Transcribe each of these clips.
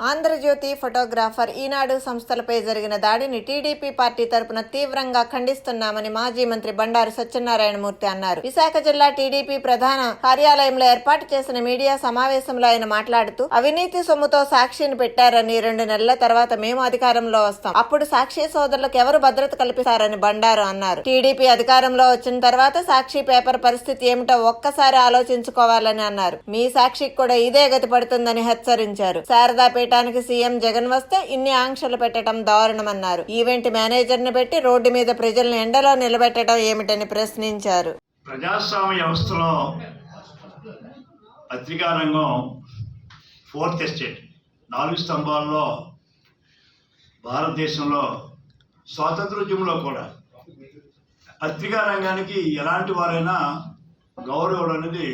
Andhra Jyothi photographer ఈనాడు సంస్థలపై జరిగిన దాడిని టీడీపీ పార్టీ తరపున తీవ్రంగా ఖండిస్తున్నామని మాజీ మంత్రి బండారు సత్యనారాయణమూర్తి అన్నారు. విశాఖ జిల్లా టీడీపీ ప్రధాన కార్యాలయంలో ఏర్పాటు చేసిన మీడియా సమావేశంలో ఆయన మాట్లాడుతూ అవినీతి సొమ్ముతో సాక్షిని పెట్టారని రెండు నెలల తర్వాత మేము అధికారంలో వస్తాం. అప్పుడు సాక్షి సోదరులకు ఎవరు భద్రత కల్పిస్తారని బండారు అన్నారు. టీడీపీ అధికారంలో వచ్చిన తర్వాత సాక్షి పేపర్ పరిస్థితి ఏమిటో ఒక్కసారి ఆలోచించుకోవాలని అన్నారు. మీ సాక్షికి కూడా ఇదే గతి పడుతుందని హెచ్చరించారు. శారదాపేట చేయటానికి సీఎం జగన్ వస్తే ఇన్ని ఆంక్షలు పెట్టడం దారుణమన్నారు. ఈవెంట్ మేనేజర్ని పెట్టి రోడ్డు మీద ప్రజలను ఎండలో నిలబెట్టడం ఏమిటని ప్రశ్నించారు. ప్రజాస్వామ్య వ్యవస్థలో పత్రికా రంగం ఫోర్త్ ఎస్టేట్ నాలుగు స్తంభాల్లో భారతదేశంలో స్వాతంత్రోద్యమంలో కూడా. పత్రికా రంగానికి ఎలాంటి వారైనా గౌరవం అనేది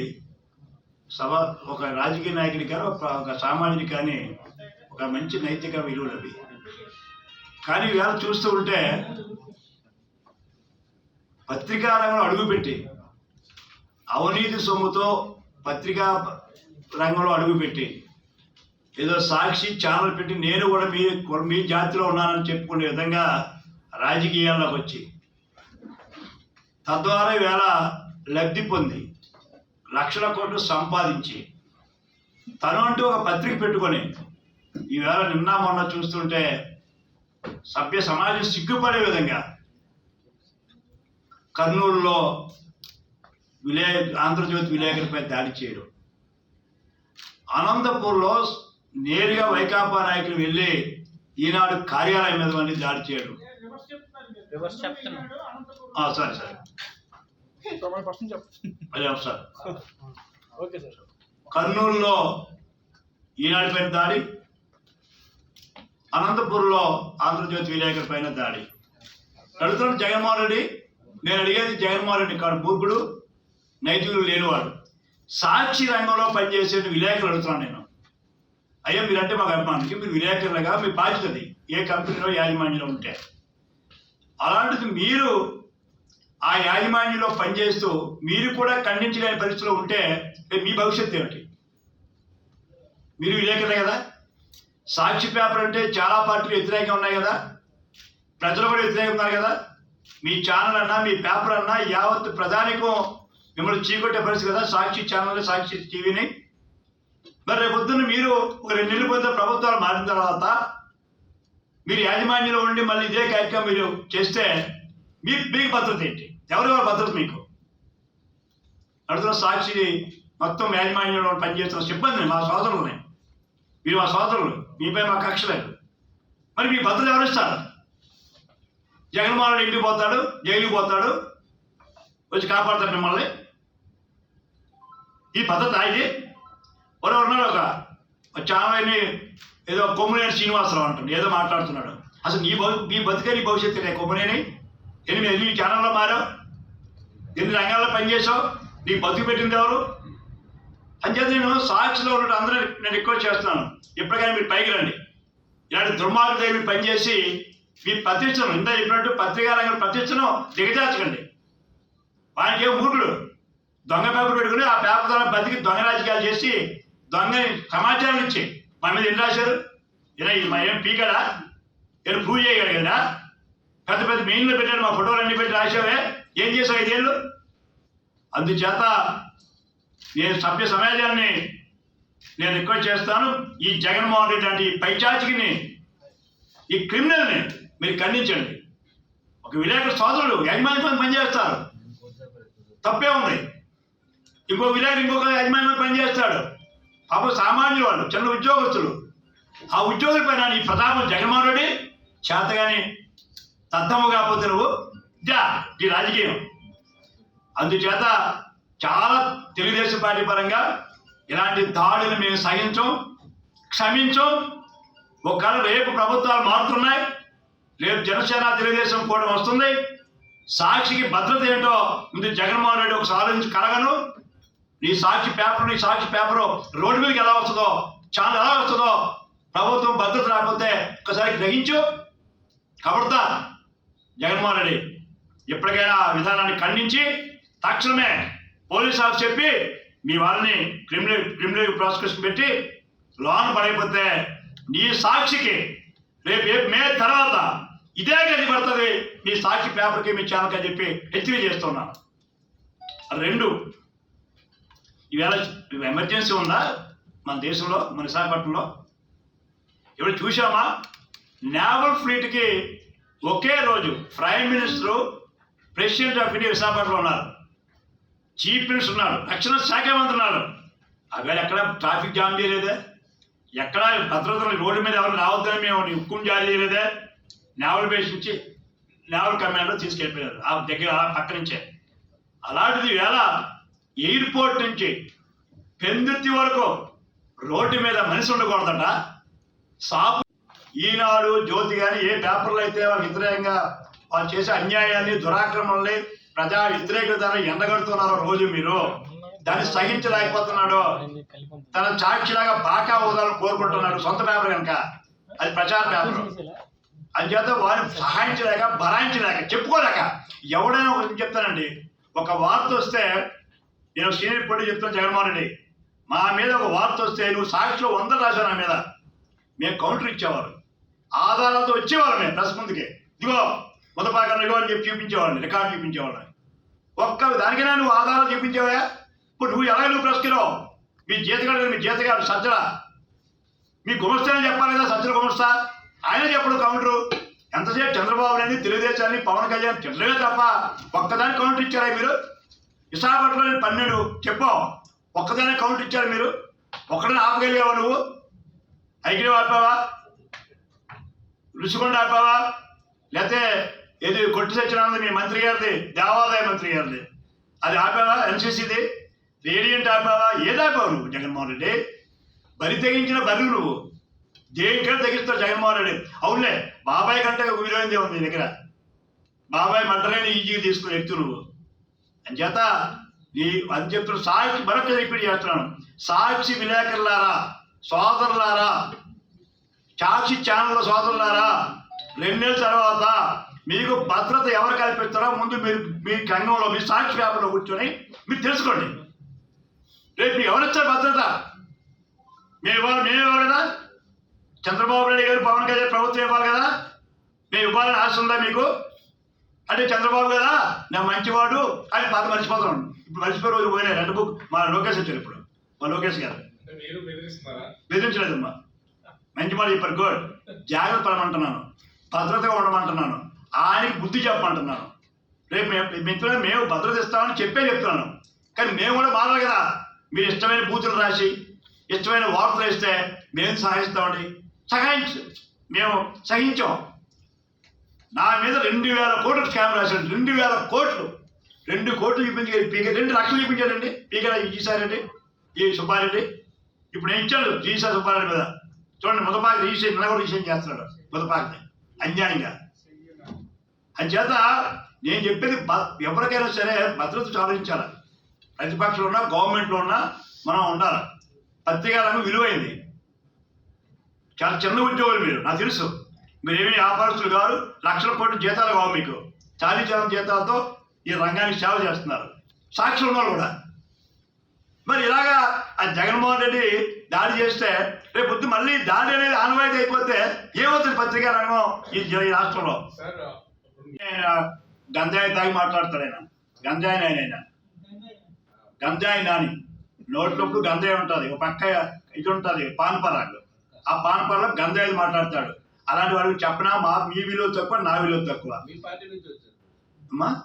సభ ఒక రాజకీయ నాయకుడి కానీ ఒక ఒక సామాన్యుడి కానీ ఒక మంచి నైతిక విలువలు అవి. కానీ ఇవాళ చూస్తూ ఉంటే పత్రికా రంగంలో అడుగుపెట్టి అవినీతి సొమ్ముతో పత్రికా రంగంలో అడుగుపెట్టి ఏదో సాక్షి ఛానల్ పెట్టి నేను కూడా మీ మీ జాతిలో ఉన్నానని చెప్పుకునే విధంగా రాజకీయాల్లోకి వచ్చి తద్వారా ఈవేళ లబ్ధి పొంది లక్షల కోట్లు సంపాదించి తను అంటూ ఒక పత్రిక పెట్టుకొని ఈవేళ నిన్న మొన్న చూస్తుంటే సభ్య సమాజం సిగ్గుపడే విధంగా కర్నూలులో విలే ఆంధ్రజ్యోతి విలేకరులపై దాడి చేయడం. అనంతపూర్లో నేరుగా వైకాపా నాయకులు వెళ్ళి ఈనాడు కార్యాలయం మీద మళ్ళీ దాడి చేయడం. రివర్స్ చెప్తున్నా. ఆ, సరే సరే. సార్ కర్నూలులో ఈనాడు పైన దాడి. అనంతపూర్లో ఆంధ్రజ్యోతి విలేకరు పైన దాడి. అడుగుతున్నాడు జగన్మోహన్ రెడ్డి నేను అడిగేది జగన్మోహన్ రెడ్డి కాడు మూర్ఖుడు నైతికులు లేనివాడు. సాక్షి రంగంలో పనిచేసే విలేకరులు అడుగుతున్నాను నేను. అయ్యా మీరంటే మాకు అభిమానికి మీరు విలేకరులుగా మీ బాధ్యత అది. ఏ కంపెనీలో యాజమాన్యంలో ఉంటే. అలాంటిది మీరు ఆ యాజమాన్యంలో పనిచేస్తూ మీరు కూడా ఖండించలేని పరిస్థితిలో ఉంటే మీ భవిష్యత్తు ఏమిటి? మీరు విలేకరులే కదా? సాక్షి పేపర్ అంటే చాలా పార్టీలు వ్యతిరేకంగా ఉన్నాయి కదా? ప్రజలు కూడా వ్యతిరేకంగా ఉన్నారు కదా? మీ ఛానల్ అన్నా మీ పేపర్ అన్నా యావత్ ప్రధానికం మిమ్మల్ని చీకొట్టే పరిస్థితి కదా? సాక్షి ఛానల్ సాక్షి టీవీని. మరి రేపు పొద్దున్న మీరు ఒక రెండు నెలలు పొందిన ప్రభుత్వాలు మారిన తర్వాత మీరు యాజమాన్యంలో ఉండి మళ్ళీ ఇదే కార్యక్రమం మీరు చేస్తే మీ మీకు భద్రత ఏంటి? ఎవరెవరు భద్రత మీకు? అడుగుతున్న సాక్షి మొత్తం యాజమాన్యంలో పనిచేస్తున్న సిబ్బంది మా సోదరులని మీరు మా సోదరులు మీపై మా కక్ష లేదు. మరి మీ భద్రత ఎవరిస్తారు జగన్మోహన్ రెడ్డి ఇంటికి పోతాడు జైలుకి పోతాడు వచ్చి కాపాడతాడు మిమ్మల్ని. ఈ పద్ధతి ఇది? ఎవరో ఉన్నారు ఒక ఒక చాలాని ఏదో కొమ్మనేని శ్రీనివాసరావు అంటుంది ఏదో మాట్లాడుతున్నాడు. అసలు నీ భవి నీ బతికే నీ భవిష్యత్తు నే కొమ్మనేని ఎన్ని ఎన్ని ఛానల్లో మారావు? ఎన్ని రంగాల్లో పనిచేసావు నీ బతుకు పెట్టింది ఎవరు? అంచేత నేను సాక్షిలో ఉన్న అందరూ నేను రిక్వెస్ట్ చేస్తున్నాను. ఎప్పటికైనా మీరు పైకి రండి. ఇలాంటి దుర్మార్గుడు మీరు పనిచేసి మీ ప్రతిష్టను ఇంత చెప్పినట్టు పత్రికా రంగం ప్రతిష్టను దిగజార్చకండి. వానికి ఏం మూర్ఖుడు? దొంగ పేపర్ పెట్టుకుని ఆ పేపర్ ద్వారా బతికి దొంగ రాజకీయాలు చేసి దొంగ సమాచారం ఇచ్చి మన మీద ఏం రాశారు? ఇలా ఇది మా ఏం పీకడా? ఏం పూజ చేయగలి కదా? పెద్ద పెద్ద మెయిన్లో పెట్టాడు మా ఫోటోలు అన్ని పెట్టి రాశావే. ఏం చేసావు ఐదేళ్ళు? అందుచేత నేను సభ్య సమాజాన్ని నేను రిక్వెస్ట్ చేస్తాను. ఈ జగన్మోహన్ రెడ్డి లాంటి ఈ పైచాచికిని ఈ క్రిమినల్ని మీరు ఖండించండి. ఒక విలేకరు సోదరుడు యజమానితో పనిచేస్తారు. తప్పే ఉంది. ఇంకో విలేకరు ఇంకొక యజమాని పనిచేస్తాడు. పాప సామాన్యులు వాళ్ళు చిన్న ఉద్యోగస్తులు. ఆ ఉద్యోగుల పైన ఈ ప్రతాపం జగన్మోహన్ రెడ్డి చేతగాని తద్దము కాకపోతే నువ్వు ఇదా ఈ రాజకీయం. అందుచేత చాలా తెలుగుదేశం పార్టీ పరంగా ఇలాంటి దాడులు మేము సహించం క్షమించం. ఒకవేళ రేపు ప్రభుత్వాలు మారుతున్నాయి రేపు జనసేన తెలుగుదేశం కూడా వస్తుంది సాక్షికి భద్రత ఏంటో ముందు జగన్మోహన్ రెడ్డి ఒకసారి ఆలోచించి కలగను. నీ సాక్షి పేపర్ నీ సాక్షి పేపర్ రోడ్డు మీదకి ఎలా వస్తుందో చాలా ఎలా వస్తుందో ప్రభుత్వం భద్రత రాకపోతే ఒకసారి గ్రహించు. కబడతా జగన్మోహన్ రెడ్డి. ఎప్పటికైనా విధానాన్ని ఖండించి తక్షణమే పోలీస్ ఆఫీస్ చెప్పి మీ వాళ్ళని క్రిమినల్ క్రిమినల్ ప్రాసిక్యూషన్ పెట్టి లోన్ పడైపోతే నీ సాక్షికి రేపు మే తర్వాత ఇదే గది పడుతుంది. మీ సాక్షి పేపర్కి మీ ఛానల్కి అని చెప్పి హెచ్చరిక చేస్తున్నాను రెండు. ఈవేళ ఎమర్జెన్సీ ఉందా? మన దేశంలో మన విశాఖపట్నంలో? ఇప్పుడు చూసామా నేవల్ ఫ్లీట్కి ఒకే రోజు prime minister president of India విశాఖపట్నంలో ఉన్నారు. చీఫ్ మినిస్టర్ ఉన్నాడు రక్షణ శాఖ మంత్రి ఉన్నాడు. అవేళ ఎక్కడ ట్రాఫిక్ జామ్ చేయలేదే? ఎక్కడ భద్రత రోడ్డు మీద ఎవరు రావద్దని మేము హుక్కుం జారీ చేయలేదే? నేవల్ బేస్ నుంచి నేవల్ కమాండర్ తీసుకెళ్ళిపోయారు ఆ దగ్గర ఆ పక్క నుంచే. అలాంటిది వేళ ఎయిర్పోర్ట్ నుంచి పెందుర్తి వరకు రోడ్డు మీద మనిషి ఉండకూడదట. సాపు ఈనాడు జ్యోతి కానీ ఏ పేపర్లు అయితే వాళ్ళు వ్యతిరేకంగా వాళ్ళు చేసే అన్యాయాన్ని దురాక్రమణల్ని ప్రజా వ్యతిరేకతని ఎండగడుతున్నారో రోజు మీరు. దాన్ని సహించలేకపోతున్నాడు. తన సాక్షిలాగా బాకా హోదాలను కోరుకుంటున్నాడు సొంత పేపర్ కనుక. అది ప్రచార పేపర్. అందుచేత వారిని సహాయించలేక భరాయించలేక చెప్పుకోలేక ఎవడైనా ఒకటి చెప్తానండి. ఒక వార్త వస్తే నేను సీనియర్ పొడి చెప్తాను జగన్మోహన్ రెడ్డి. మా మీద ఒక వార్త వస్తే నువ్వు సాక్షిలో వంద రాశావు నా మీద. మేము కౌంటర్ ఇచ్చేవారు ఆధారాలతో వచ్చేవారు మేము ప్రెస్ ముందుకే. ఇదిగో మొదపాకరణ అని చెప్పి చూపించేవాడిని రికార్డు చూపించేవాడిని. ఒక్క దానికైనా నువ్వు ఆధారాలు చూపించావా? ఇప్పుడు నువ్వు ఎలాగ నువ్వు ప్రశ్నిరావు మీ జీతగాడు మీ జీతగాడు సజ్జల. మీ అని చెప్పాలి కదా సజ్జల గుమస్తా. ఆయన చెప్పడు కౌంటరు. ఎంతసేపు చంద్రబాబు నాయుడు తెలుగుదేశాన్ని పవన్ కళ్యాణ్ తిట్టడమే తప్ప ఒక్కదాని కౌంటర్ ఇచ్చారా మీరు? విశాఖపట్నంలో పన్నెండు. చెప్పు. ఒక్కదానే కౌంటర్ ఇచ్చారు మీరు? ఒక్కడనే ఆపగలిగావా నువ్వు? ఐక్యం ఆపావా రుచికొండ ఆపావా? లేకపోతే ఏది కొట్టి సత్యనారాయణ మీ మంత్రి గారిది? దేవాదాయ మంత్రి గారిది. అది ఆపావా? ఎన్సీసీది? రేడియంట్ ఆపావా? ఏది ఆపావు నువ్వు జగన్మోహన్ రెడ్డి? బరి తెగించిన బరువు నువ్వు. దేనికైనా తెగిస్తావు జగన్మోహన్ రెడ్డి. అవునులే బాబాయ్ కంటే ఒక విలువైందే ఉంది నీ దగ్గర. బాబాయ్ మంటలేని ఈజీగా తీసుకునే వ్యక్తి నువ్వు. అంచేత నీ అని చెప్తున్న సాక్షి మరొక రిపీట్ చేస్తున్నాను. సాక్షి విలేకరులారా సోదరులారా సాక్షి ఛానల్ సోదరులారా రెండేళ్ళ తర్వాత మీకు భద్రత ఎవరు కల్పిస్తారో ముందు మీరు మీ రంగంలో మీ సాక్షి పేపర్లో కూర్చొని మీరు తెలుసుకోండి. రేపు మీకు ఎవరిచ్చారు భద్రత? మేము ఇవ్వాలి మేము ఇవ్వాలి కదా? చంద్రబాబు నాయుడు గారు పవన్ కళ్యాణ్ ప్రభుత్వం ఇవ్వాలి కదా? మేము ఇవ్వాలని ఆశ ఉందా మీకు? అంటే చంద్రబాబు కదా నా మంచివాడు అని పాత మర్చిపోతాం ఇప్పుడు మర్చిపోయే రోజు పోయినా రెండు బుక్ మా లోకేష్ వచ్చారు ఇప్పుడు. మా లోకేష్ గారు. బెదిరించలేదమ్మా. మంచి మాట చెప్పారు గుడ్ జాగ్రత్త పడమంటున్నాను. భద్రతగా ఉండమంటున్నాను. ఆయనకి బుద్ధి చెప్పమంటున్నాను. రేపు మేము మిత్రులు మేము భద్రత ఇస్తామని చెప్పే చెప్తున్నాను. కానీ మేము కూడా మారాలి కదా. మీరు ఇష్టమైన బూతులు రాసి ఇష్టమైన వార్తలు ఇస్తే మేము సహాయిస్తామండి? సహాయించు. మేము సహించాం. నా మీద రెండు వేల కోట్లు స్కామ్ రాశాడు. రెండు వేల కోట్లు. రెండు కోట్లు చూపించారు. పీక రెండు లక్షలు చూపించాడండి. పీక ఈసారండి ఈ సుబ్బారెడ్డి. ఇప్పుడు ఏం ఇచ్చాడు జీసా సుబ్బారెడ్డి మీద. చూడండి ముదపాకి రిజిస్ట్రేషన్ నెల కూడా రిజిస్ట్రేషన్ చేస్తున్నాడు ముదపాకిని. అన్యాయంగా. అంచేత నేను చెప్పేది ఎవరికైనా సరే భద్రత సాధించాలి. ప్రతిపక్షంలో ఉన్నా గవర్నమెంట్లో ఉన్నా మనం ఉండాలి. పత్రికా రంగం విలువైంది. చాలా చిన్న ఉద్యోగులు మీరు నాకు తెలుసు. మీరేమి వ్యాపారస్తులు కాదు లక్షల కోట్ల జీతాలు కావు మీకు. చాలీ చాలా జీతాలతో ఈ రంగానికి సేవ చేస్తున్నారు. సాక్షులు ఉన్నారు కూడా. మరి ఇలాగా ఆ జగన్మోహన్ రెడ్డి దాడి చేస్తే రేపు పొద్దు మళ్ళీ దాడి అనేది ఆనవాయితీ అయిపోతే ఏమవుతుంది పత్రికా రంగం ఈ ఈ రాష్ట్రంలో? గంజాయి తాగి మాట్లాడతాడు ఆయన గంజాయి నాయన ఆయన గంజాయి నాని. నోట్లప్పుడు గంజాయి ఉంటుంది. ఒక పక్క ఇది ఉంటుంది పాన్పరాలు ఆ పాన్పరలో గంజాయి మాట్లాడతాడు. అలాంటి వాడికి చెప్పనా? మా మీ విలువ తక్కువ నా విలువ తక్కువ. అమ్మా?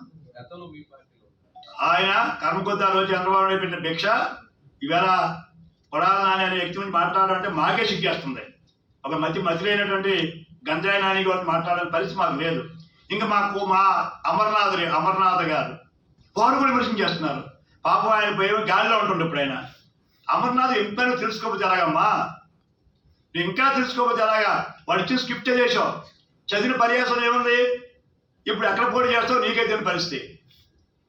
ఆయన కర్మకొద్దా రోజు చంద్రబాబు నాయుడు పెట్టిన భిక్ష ఈవేళ కొడాల నాని అనే వ్యక్తి గురించి మాట్లాడాలంటే మాకే సిగ్గేస్తుంది. ఒక మతి మతిలేనటువంటి గంజాయి నాని గురించి మాట్లాడే పరిస్థితి మాకు లేదు. ఇంకా మాకు మా అమర్నాథ్ అమర్నాథ్ గారు. వారు కూడా విమర్శనం చేస్తున్నారు. పాపం ఆయన భయం గాలిలో ఉంటుండే ఇప్పుడు ఆయన. అమర్నాథ్ ఎంతైనా తెలుసుకోకపోతే ఎలాగమ్మా? నువ్వు ఇంకా తెలుసుకోకపోతే ఎలాగా? వాడు ఇచ్చిన స్క్రిప్ట్ చేసావు? చదివిన పర్యాసం ఏముంది? ఇప్పుడు ఎక్కడ పోటీ చేస్తావు? నీకే తెలియని పరిస్థితి.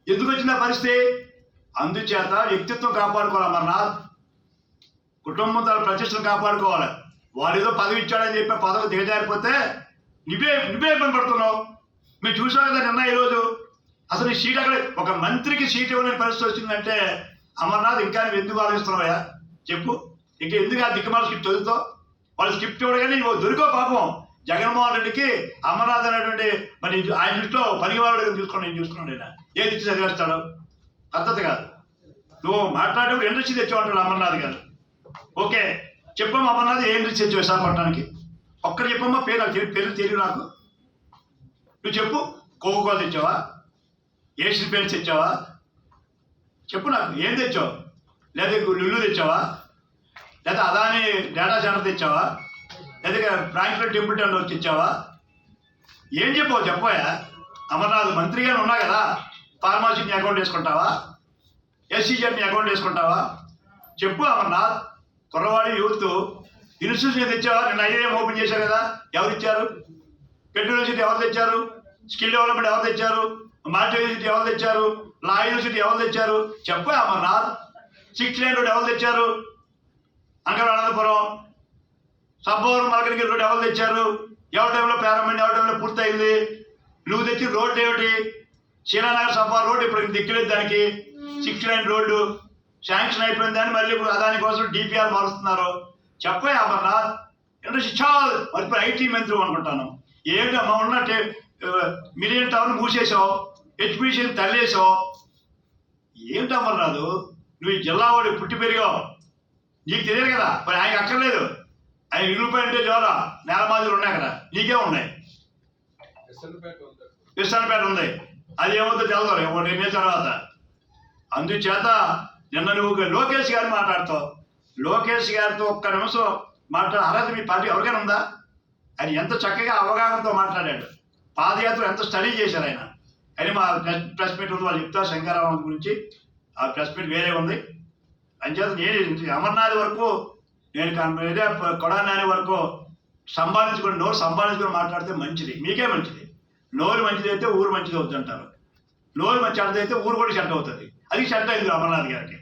ఎందుకు వచ్చిన పరిస్థితి? అందుచేత వ్యక్తిత్వం కాపాడుకోవాలి అమర్నాథ్. కుటుంబం తన ప్రతిష్టను కాపాడుకోవాలి. వాడు ఏదో పదవి ఇచ్చాడని చెప్పి పదవి దిగజారిపోతే నువ్వే నువ్వే ఇబ్బంది పడుతున్నావు మీరు చూసావు కదా నిన్న ఈరోజు? అసలు ఈ సీట్ అక్కడ ఒక మంత్రికి సీట్ ఇవ్వలేని పరిస్థితి వచ్చిందంటే అమర్నాథ్ ఇంకా నువ్వు ఎందుకు ఆలోచిస్తున్నావా చెప్పు. ఇంకా ఎందుకు ఆ దిక్కుమాల స్క్రిప్ట్ చదువుతావు? వాళ్ళు స్క్రిప్ట్ చూడగానే నువ్వు దొరికో పాపం. జగన్మోహన్ రెడ్డికి అమర్నాథ్ అనేటువంటి మరి ఆయన దృష్టిలో పనికివాడు చూసుకుని నేను చూసుకున్నాడు ఆయన. ఏది ఇచ్చి చదివేస్తాడు? పద్ధతి కాదు. నువ్వు మాట్లాడేప్పుడు రుచి తెచ్చావు అమర్నాథ్ గారు. ఓకే. చెప్పమ్మా అమర్నాథ్ ఏం రుచి తెచ్చావు విశాఖపట్నానికి? ఒక్కరు చెప్పమ్మా పేరు పేరు తెలియదు నాకు. నువ్వు చెప్పు. కోకోకోల తెచ్చావా? ఏషియన్ పెయింట్స్ తెచ్చావా? చెప్పు నాకు ఏం తెచ్చావు? లేదా లుల్లు తెచ్చావా? లేదా అదాని డేటా సెంటర్ తెచ్చావా? లేదా ఫ్రాంక్లో టెంపుల్ టెండర్ వచ్చి ఇచ్చావా ఏం చెప్పావు? చెప్పాయా అమర్నాథ్ మంత్రిగానే ఉన్నా కదా. ఫార్మాసిటీ అకౌంట్ వేసుకుంటావా? ఎస్సీజెడ్ని అకౌంట్ వేసుకుంటావా? చెప్పు అమర్నాథ్. కుర్రవాడి యూత్. ఇన్స్టిట్యూషన్ తెచ్చావా? నిన్న ఐఏఎం ఓపెన్ చేశారు కదా. ఎవరు ఇచ్చారు పెట్రోల్ యూనివర్సిటీ ఎవరు తెచ్చారు? స్కిల్ డెవలప్మెంట్ ఎవరు తెచ్చారు? మార్ట్ యూనివర్సిటీ ఎవరు తెచ్చారు? లా యూనివర్సిటీ ఎవరు తెచ్చారు? చెప్పు అమర్నాథ్ సిక్స్ లైన్ రోడ్ ఎవరు తెచ్చారు? అంకర అనంతపురం సబ్బవరం మలకరికి రోడ్ ఎవరు తెచ్చారు? ఎవరి టైంలో ప్రారంభమైంది? ఎవరి టైంలో పూర్తయింది? నువ్వు తెచ్చి రోడ్డు ఏమిటి? శ్రీరానగర్ సబ్బా రోడ్ ఇప్పుడు దిక్కులేదు దానికి. సిక్స్ లైన్ రోడ్డు శాంక్షన్ అయిపోయింది దాన్ని మళ్ళీ ఇప్పుడు దాని కోసం డిపిఆర్ మారుస్తున్నారు. చెప్పే అమర్నాథ్ ఇండస్ట్రీ చాలు మరి ఇప్పుడు ఐటీ మంత్రి అనుకుంటాను. ఏంటో మా ఉన్న మిలియన్ టౌన్ మూసేసావు ఎడ్యుకేషన్ తల్లేసావు ఏంటి అమర్నాథ్ నువ్వు ఈ జిల్లా వాడు పుట్టి పెరిగావు. నీకు తెలియదు కదా? మరి ఆయనకి అక్కర్లేదు. ఆయన ఇల్లు ఉంటే జోరా నేల మాదిరి ఉన్నాయి కదా? నీకే ఉన్నాయి. ఎస్ఎన్పేట ఉంది. అది ఏమవుతుందో తెలదు ఒక రెండు తర్వాత. అందుచేత నిన్న నువ్వు లోకేష్ గారు మాట్లాడతావు. లోకేష్ గారితో ఒక్క నిమిషం మాట్లాడే అర్హత మీ పార్టీ ఎవరికైనా ఉందా? ఆయన ఎంత చక్కగా అవగాహనతో మాట్లాడాడు. పాదయాత్ర ఎంత స్టడీ చేశారు ఆయన. అని మా ప్రెస్ ప్రెస్ మీట్ ఉంది వాళ్ళు చెప్తారు శంకరరావు గురించి. ఆ ప్రెస్ మీట్ వేరే ఉంది. అంచేత నేను అమర్నాథ్ వరకు నేను కొడానాని వరకు సంపాదించుకుని నోరు సంపాదించుకుని మాట్లాడితే మంచిది. మీకే మంచిది. నోరు మంచిది అయితే ఊరు మంచిది అవుతుంది అంటారు. నోరు మంచి చెడ్డది అయితే ఊరు కూడా చెడ్డ అవుతుంది. అది చెడ్డ అయింది అమర్నాథ్ గారికి.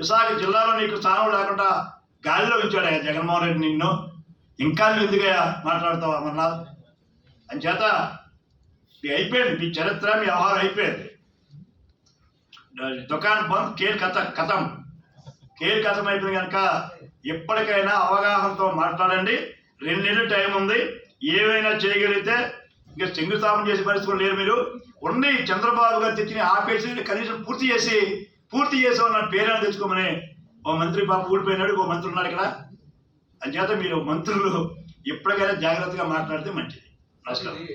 విశాఖ జిల్లాలో నీకు స్థానం లేకుండా గాలిలో ఉంచాడు ఆయన జగన్మోహన్ రెడ్డి నిన్ను. ఇంకా నువ్వు ఎందుకయ్యా మాట్లాడతావు అమర్నాథ్? అని చేత మీ అయిపోయింది మీ చరిత్ర మీ వ్యవహారం అయిపోయింది. దుకాణం బంద్ కేర్ కథ కథం. కేర్ కథం అయిపోయింది కనుక ఎప్పటికైనా అవగాహనతో మాట్లాడండి. రెండు నెలలు టైం ఉంది. ఏమైనా చేయగలిగితే ఇంకా శంకుస్థాపన చేసే పరిస్థితులు లేరు మీరు. ఉండి చంద్రబాబు గారు తెచ్చిన ఆపేసి కనీసం పూర్తి చేసి పూర్తి చేసి ఉన్న పేరు తెచ్చుకోమని ఓ మంత్రి బాబు ఊడిపోయినాడు ఓ మంత్రి ఉన్నాడు ఇక్కడ. అంచేత మీరు మంత్రులు ఎప్పటికైనా జాగ్రత్తగా మాట్లాడితే మంచిది. నమస్కారం.